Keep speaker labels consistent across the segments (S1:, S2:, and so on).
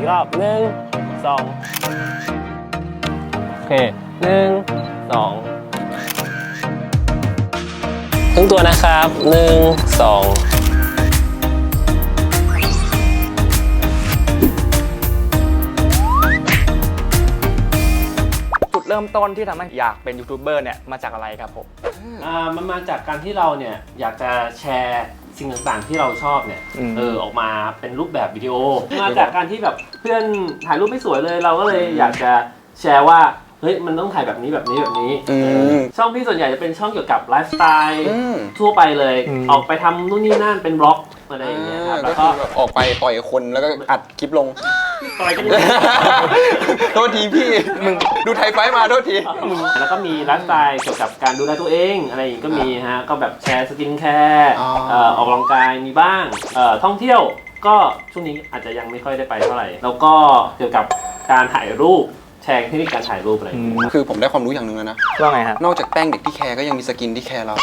S1: อีกรอบหนึ่งสองโอเคหนึ่งสองถึงตัวนะครับหนึ่งสอง
S2: จุดเริ่มต้นที่ทำให้อยากเป็นยูทูบเบอร์เนี่ยมาจากอะไรครับผม
S1: อ่ามันมาจากการที่เราเนี่ยอยากจะแชร์ สิ่งต่างๆที่เราชอบเนี่ย
S2: อืม
S1: เออออกมาเป็นรูปแบบวิดีโอ มาจากการที่แบบเพื่อนถ่ายรูปไม่สวยเลย เราก็เลยอยากจะแชร์ว่าเฮ้ยมันต้องถ่ายแบบนี้แบบนี้แบบนี้
S3: อืม
S1: เออช่องพี่ส่วนใหญ่จะเป็นช่องเกี่ยวกับไลฟ์สไตล์
S3: อืม
S1: ทั่วไปเลย
S2: อืม
S1: ออกไปทำนู่นนี่นั่นเป็นบล็อกอะไรอย่างเงี้ยครับ
S3: ก็
S1: แล้ว
S3: คื
S1: ก็
S3: อแบบออกไปต่อยคนแล้วก็อัดคลิปลง
S1: ต่อยกัน
S3: โทษทีพี่ มึงดูไทยไฟท์มาโทษที
S1: แล้วก็มีไลฟ์สไตล์เกี่ยวกับการดูแลตัวเองอะไรอย่างงี้ก็มีฮะ ก็แบบแชร์สกินแคร์
S3: อ๋อ
S1: เอ่อออกกำลังกายมีบ้างเอ่อท่องเที่ยวก็ช่วงนี้อาจจะยังไม่ค่อยได้ไปเท่าไหร่ แล้วก็เกี่ยวกับการถ่ายรูปแชร์เทคนิคการถ่ายรูปอะไรอย่างเงี้ย
S3: คือผมได้ความรู้อย่างหนึ่งแล้วนะ
S2: ว่าไงฮะ
S3: นอกจากแป้งเด็กที่แคร์ก็ยังมีสกินที่แคร์เรา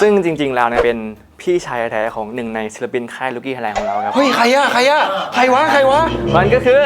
S2: ซึ่งจริงๆแล้วเนี่ยเป็น พี่ชายแท้ๆของหนึ่งในศิลปินค่ายลูกี้ไทยแลนด์ของเราครับ
S3: เฮ้ยใครอะใครอะใครวะใครวะ
S2: มันก็คือ